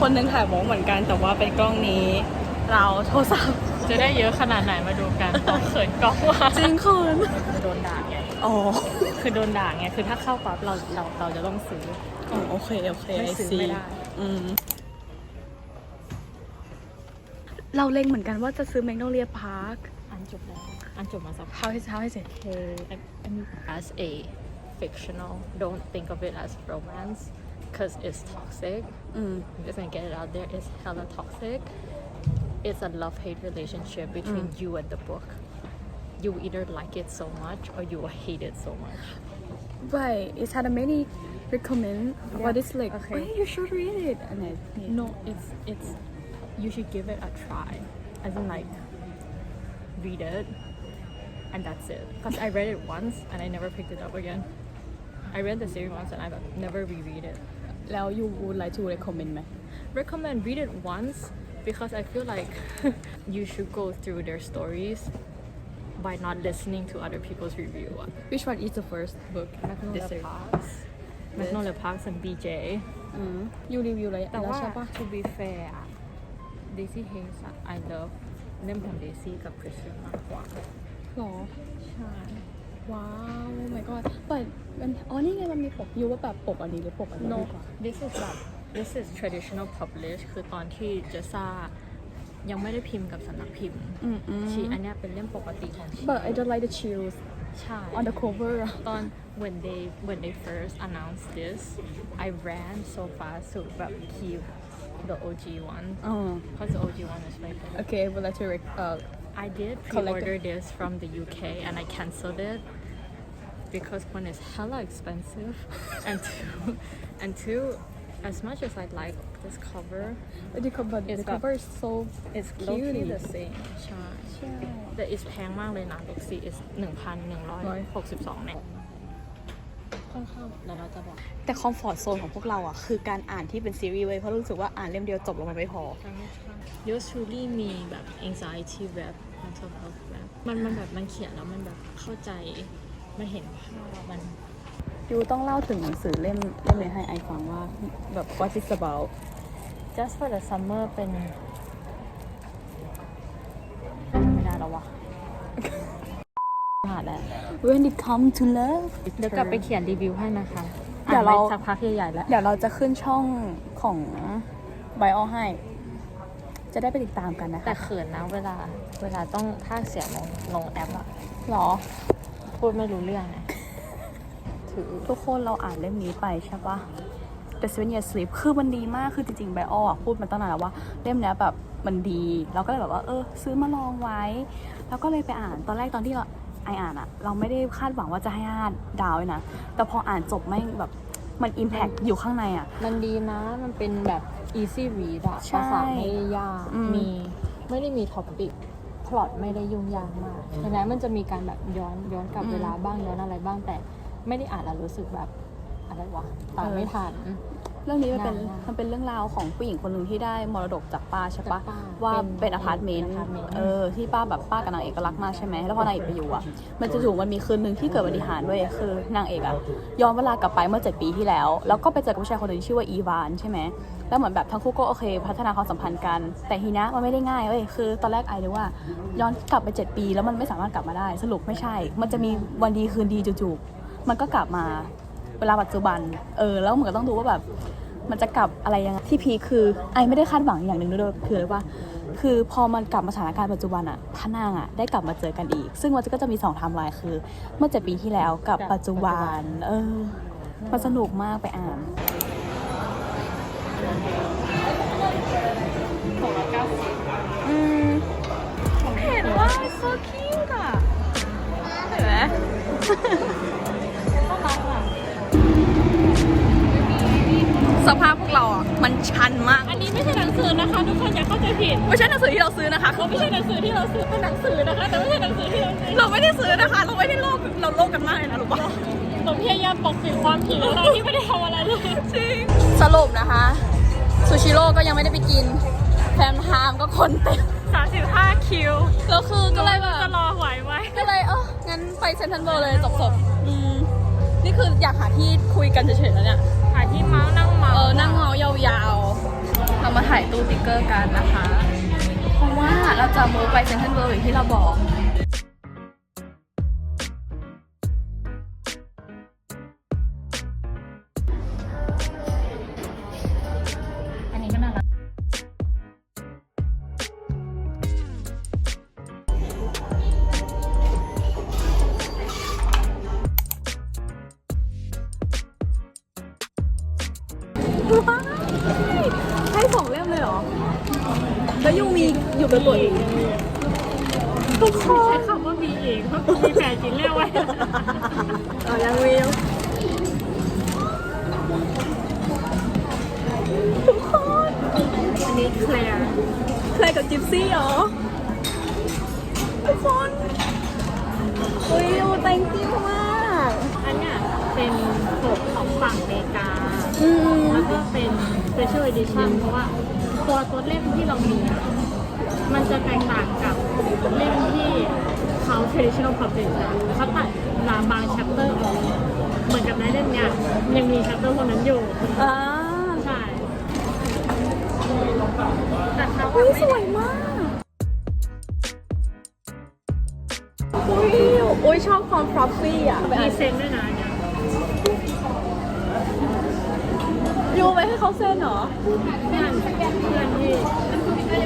เจอค่ะคนหนึ่งถ่ายวงเหมือนกันแต่ว่าเป็นกล้องนี้ เราโทรศัพท์ จะได้เยอะขนาดไหนมาดูกันต้องเขินกล้องว่าจริงคืนโดนด่าไงอ๋อคือโดนด่าไงคือถ้าเข้าปั๊บเราเราเราจะต้องซื้ออ๋อโอเคโอเคไม่ I ซื้อ see ไม่ได้อืมเราเล็งเหมือนกันว่าจะซื้อแมกโนเลียพาร์คอันจบแล้วอันจบมาสักพัก how is how is it Okay, I- I mean, as a fictional, don't think of it as romance because it's toxic. อืม I'm just gonna get it out there. It's hella toxic. It's a love hate relationship between mm. you and the book. You either like it so much or you will hate it so much. right it's had a many recommend but it's like okay. okay you should read it and I No, it's it's you should give it a try. As in like read it and that's it. Because I read it once and I never picked it up again. I read the series once and I've never reread it. แล้ว you would like to recommend ไหม Recommend read it once because I feel like you should go through their stories by not listening to other people's review. which one is the first book Magnolia This series Parks, Magnolia Parks and BJ. อืม you review เลย แต่ แล้ว ว่า ใช่ปะ to be fair อะ Daisy Hayes อะ I love เล่มของ Daisy กับ Christian มากกว่า หรอ ใช่ ว้าว oh my god แต่มันอ๋อ นี่ไงมันมีปกยูว่าแบบปกอันนี้หรือปกอันนี้ No ดีกว่า this is แบบ this is traditional publish คือตอนที่เจซ่ายังไม่ได้พิมพ์กับสำนักพิมพ์ อืมอืม ชีอันเนี้ยเป็นเล่มปกติของชี but I don't like the chills ใช่ on the cover อะ ตอน when they when they first announced this I ran so fast to แบบ keep the OG one อ๋อ because the OG one is my favorite okay would like to rec uh I did Collector. pre-order this from the UK and I cancelled it because one is hella expensive and two and two as much as I like this cover the cover It's the got- cover is so it's low-key Cutie. the same ใช่ ใช่ แต่ is แพงมากเลยนะ Lexi is 1,162เนี่ย ค่อนข้างแล้วเราจะบอกแต่คอมฟอร์ z โซนของพวกเราอะ คือการอ่านที่เป็นซีรีส์เว้ยเพราะรู้สึกว่าอ่านเล่มเดียวจบแล้วมันไม่พอยูส truly มีแบบ anxiety web mental health web มันมันแบบมันเขียนแล้วมันแบบเข้าใจ มันเห็นภาพมัน ยูต้องเล่าถึงหนังสือเล่มเล่มนี้ให้ไอฟังว่าแบบ what is about just for the summer เป็น ไม่ได้แล้ววะ ผ่านแล้ว when it come to love เดี๋ยวกลับไปเขียนรีวิวให้นะคะเดี๋ยวเรา อ่นไปสักพักใหญ่ๆแล้ว เดี๋ยวเราจะขึ้นช่องของไบโอให้ จะได้ไปติดตามกันนะแต่คะเขินนะเวลา เวลาต้องพากย์เสียงลงลงแอปอะหรอ พูดไม่รู้เรื่องไงถือ ทุกคนเราอ่านเล่มนี้ไปใช่ปะ The Seven Years Sleep คือมันดีมาก คือจริงๆ ไบโออะพูดมาตั้งนานแล้วว่าเล่มเนี้ยแบบมันดี เราก็เลยแบบว่า เออ ซื้อมาลองไว้ แล้วก็เลยไปอ่าน ตอนแรกตอนที่เรา ไออ่านอะเราไม่ได้คาดหวังว่าจะให้ห้าดาวเลยนะ แต่พออ่านจบไม่งแบบมันอิมแพคอยู่ข้างในอะ มันดีนะ มันเป็นแบบ easy read อะใช่ภาษาไม่ได้ยาก อืม มี ไม่ได้มีท็อปิก พล็อตไม่ได้ยุ่งยากมากฉะนั้นมันจะมีการแบบย้อนย้อนกลับเวลาบ้างย้อนอะไรบ้างแต่ ไม่ได้อ่านแล้วรู้สึกแบบอะไรวะตามไม่ทัน เรื่องนี้มันเป็นง่ายมากมันเป็นเรื่องราวของผู้หญิงคนหนึ่งที่ได้มรดกจากป้าใช่ปะจากป้าว่าเป็นเป็นอพาร์ตเมนต์เป็นอพาร์ตเมนต์ เออที่ป้าแบบป้ากับนางเอกก็รักมากใช่ไหมแล้วพอนางเอกไปอยู่อะมันจะถูกมันมีคืนหนึ่งที่เกิดอุบัติเหตุด้วยคือนางเอกอะย้อนเวลากลับไปเมื่อเจ็ดปีที่แล้ว แล้วก็ไปเจอกับผู้ชายคนหนึ่งที่ชื่อว่าอีวานใช่ไหมแล้วเหมือนแบบทั้งคู่ก็โอเค พัฒนาความสัมพันธ์กัน แต่ทีนะมันไม่ได้ง่ายเว้ยคือตอนแรกไอนึกว่า ย้อนกลับไปเจ็ดปี แล้วมันไม่สามารถกลับมาได้ สรุปไม่ใช่ มันจะมีวันดีคืนดีจู่ๆมันก็กลับมา เวลาปัจจุบัน เออ แล้วเหมือนก็ต้องดูว่าแบบ มันจะกลับอะไรยังไงที่พีคือไอไม่ได้คาดหวังอย่างหนึ่งด้วยคืออะไรว่า คือพอมันกลับมาสถานการณ์ปัจจุบันอะพระนางอะได้กลับมาเจอกันอีก ซึ่งมันก็จะมีสองไทม์ไลน์คือ เมื่อเจ็ดปีที่แล้วกับปัจจุบันเออมันสนุกมากไปอ่านอืมเห็นว่า so cute อะเห็นไหม สภาพพวกเราอะมันชันมาก อันนี้ไม่ใช่หนังสือนะคะ ทุกคนอย่าเข้าใจผิดไม่ใช่หนังสือที่เราซื้อนะคะคือไม่ใช่หนังสือที่เราซื้อเป็นหนังสือนะคะ แต่ไม่ใช่หนังสือที่เราซื้อเราไม่ได้ซื้อนะคะ เราไม่ได้โลกเราโลกกันมากเลยนะรู้ปะผมพยายามปกปิดความผิดของเราที่ไม่ได้ทำอะไรเลยจริงสรุปนะคะซูชิโร่ก็ยังไม่ได้ไปกินแฟมไทม์ก็คนเต็ม35 คิวแล้วคือก็เลยแบบจะรอไหวไหมก็เลยเอองั้นไปเซนทรัลเวิลด์เลยจบๆอืมนี่คืออยากหาที่คุยกันเฉยๆแล้วเนี่ยหาที่เมาส์ นั่งเมานั่งเมายาวๆเรามาถ่ายตู้ติ๊กเกอร์กันนะคะ เพราะว่าเราจะมูฟไปเซนทรัลเวิลด์อย่างที่เราบอก แล้วยูมีอยู่เป็นตัวเองทุกคนใช้คำว่ามีเองเพราะมีแฟนจินเรียกไว้เออยังมีทุกคนอันนี้แคลร์ใครกับจิปซี่เหรอทุกคนอุ้ยยู thank you มากอันเนี้ยเป็นปกของฝั่งอเมริกาอืมแล้วก็เป็น special edition เพราะว่า ตัวตัวเล่มที่เรามีอะมันจะแตกต่างกับเล่มที่เขา traditional publish อะเขาตัดลาบาง chapter ออก เหมือนกับในเล่มเนี้ยยังมี chapter พวกนั้นอยู่ อ่าใช่แต่เขาอุ้ยไม่สวยมากอุ้ยอุ้ยชอบความฟลอฟฟี่อะไปมีอ่านเซนด้วยนะเนี่ ยยูไปให้เขาเซ็นเหรอเพื่อนเพื่อนที่เพื่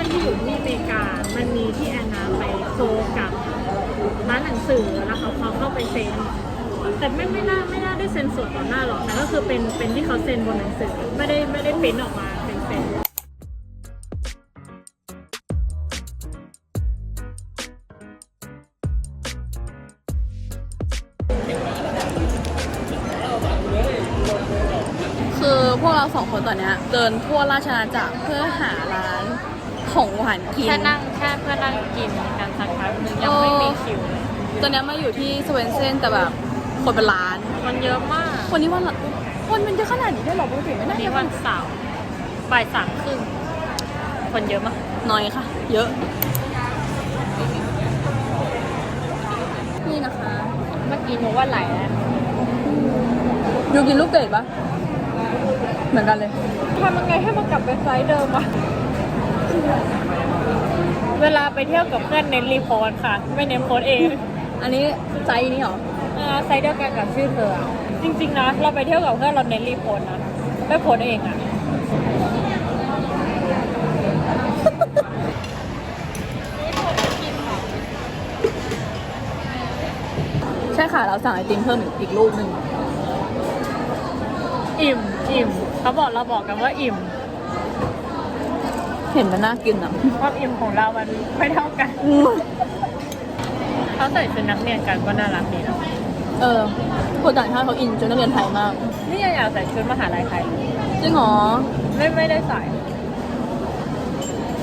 อนที่อยู่ที่อเมริกา มันมีที่แอนนาไปโซกับร้านหนังสือแล้วเขาเขาเข้าไปเซ็น แต่ไม่ไม่น่าไม่น่าได้เซ็นสดต่อหน้าหรอกแต่ก็คือเป็นเป็นที่เขาเซ็นบนหนังสือไม่ได้ไม่ได้ปริ้นออกมา เราสองคนตอนเนี้ยเดินทั่วราชอาณาจักรเพื่อหาร้านของหวานกิน แค่นั่งแค่เพื่อนั่งกินกันสักพักหนึงยังไม่มีคิวเลยตอนเนี้ยมาอยู่ที่สเวนเซนแต่แบบคนเป็นล้าน มันเยอะมากวันนี้วันละคนมันเยอะขนาดนี้ได้วยเหรอปกติไม่วันน่านี้จะวันเสาร์บ่ายสามครึ่งคนเยอะมากน้อยค่ะ เยอะ นี่นะคะ เมื่อกี้หนูว่าไหลแล้วยูกินลูกเกดปะ เหมือนกันเลยทำยังไงให้มันกลับไปไซส์เดิมวะเวลาไปเที่ยวกับเพื่อนเน้นรีโพสต์ค่ะ ไม่เน้นโพสต์เองอันนี้ไซส์นี้เหรอเออไซส์เดียวกันกับชื่อเธออะจริง ๆ นะ เราไปเที่ยวกับเพื่อนเราเน้นรีโพสต์นะไม่โพสต์เองอะใช่ค่ะ เราสั่งไอติมเพิ่มอีกอีกลูกหนึ่งอิ่มอิ่ม เขาบอกเราบอกกันว่าอิ่ม เห็นมันน่ากินอะ ความอิ่มของเรามันไม่เท่ากัน เขาใส่ชุดนักเรียนกันก็น่ารักดีนะเออคนต่างชาติเขาอินจนนักเรียนไทยมาก นี่ยังอยากใส่ชุดมหาลัยไทยจริงเหรอไม่ไม่ได้ใส่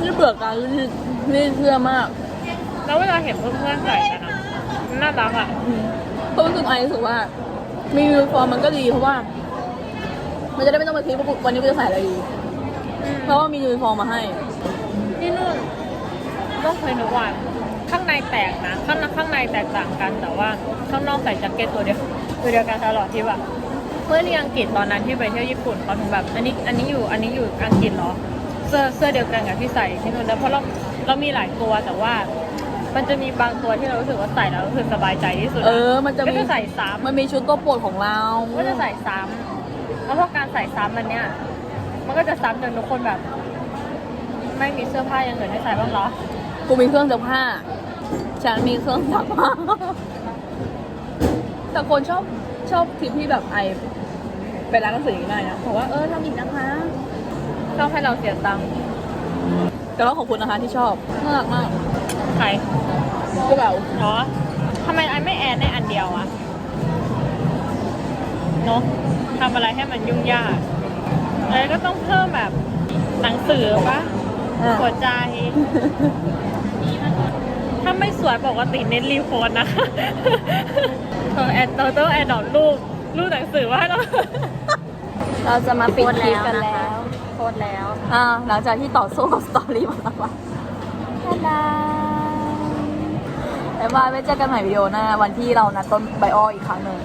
นี่เบื่อการรีดรีดเสื้อมากแล้วเวลาเห็นเพื่อนๆใส่กันอะมันน่ารักอะเพราะรู้สึกไอรู้สึกว่า มียูนิฟอร์มมันก็ดีเพราะว่า มันจะได้ไม่ต้องไปคิดว่าวันนี้กูจะใส่อะไรดีเพราะว่ามียูนิฟอร์มมาให้ที่นู่นต้องเคยนึกว่าข้างในแตกนะ ข้างในข้างในแตกต่างกัน แต่ว่าข้างนอกใส่แจ็คเก็ตตัวเดียวตัวเดียวกันตลอดที่แบบเพื่อนที่อังกฤษตอนนั้นที่ไปเที่ยวญี่ปุ่นเขาถึงแบบ อันนี้อันนี้อยู่อันนี้อยู่อังกฤษเหรอ เสื้อเสื้อเดียวกันกับที่ใส่ที่นู่นแล้วเพราะเราเรามีหลายตัวแต่ว่ามันจะมีบางตัวที่เรารู้สึกว่าใส่แล้วรู้สึกสบายใจที่สุด เออ มันจะก็มีจะใส่ซ้ำมันมีชุดตัวโปรดของเรา ก็จะใส่ซ้ำ แล้วพอการใส่ซ้ำมันเนี่ยมันก็จะซ้ำจนทุกคนแบบ ไม่มีเสื้อผ้าอย่างอื่นให้ใส่บ้างเหรอ กูมีเครื่องซักผ้า ฉันมีเครื่องซักผ้า แต่คนชอบชอบทริปที่แบบไอไปร้านหนังสืออย่างนี้ได้นะบอกว่าเออทำอีกนะคะชอบให้เราเสียตังค์แต่ว่าขอบคุณนะคะที่ชอบน่ารักมากใครพวกเราเนาะทำไมไอไม่แอดในอันเดียวอะ เนาะทำอะไรให้มันยุ่งยากอะไรก็ต้องเพิ่มแบบหนังสือปะอะหัวใจ ถ้าไม่สวยปกติเน้นรีโฟนนะเออแอดเตอร์ต้องแอดดอกรูปรูปหนังสือว่าเราเราจะมาปิดคลิปกันแล้วโคตรแล้วอ่าหลังจากที่ต่อสู้กับสตอรี่มาแล้วว่าบ๊ายบายบ๊ายบายไว้เจอกันใหม่วิดีโอหน้าวันที่เรานัดต้นไบอออีกครั้งหนึ่ง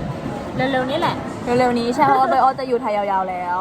เร็วๆนี้แหละ เร็วๆนี้ใช่เพราะว่าเบอ้อจะอยู่ไทยยาวๆแล้ว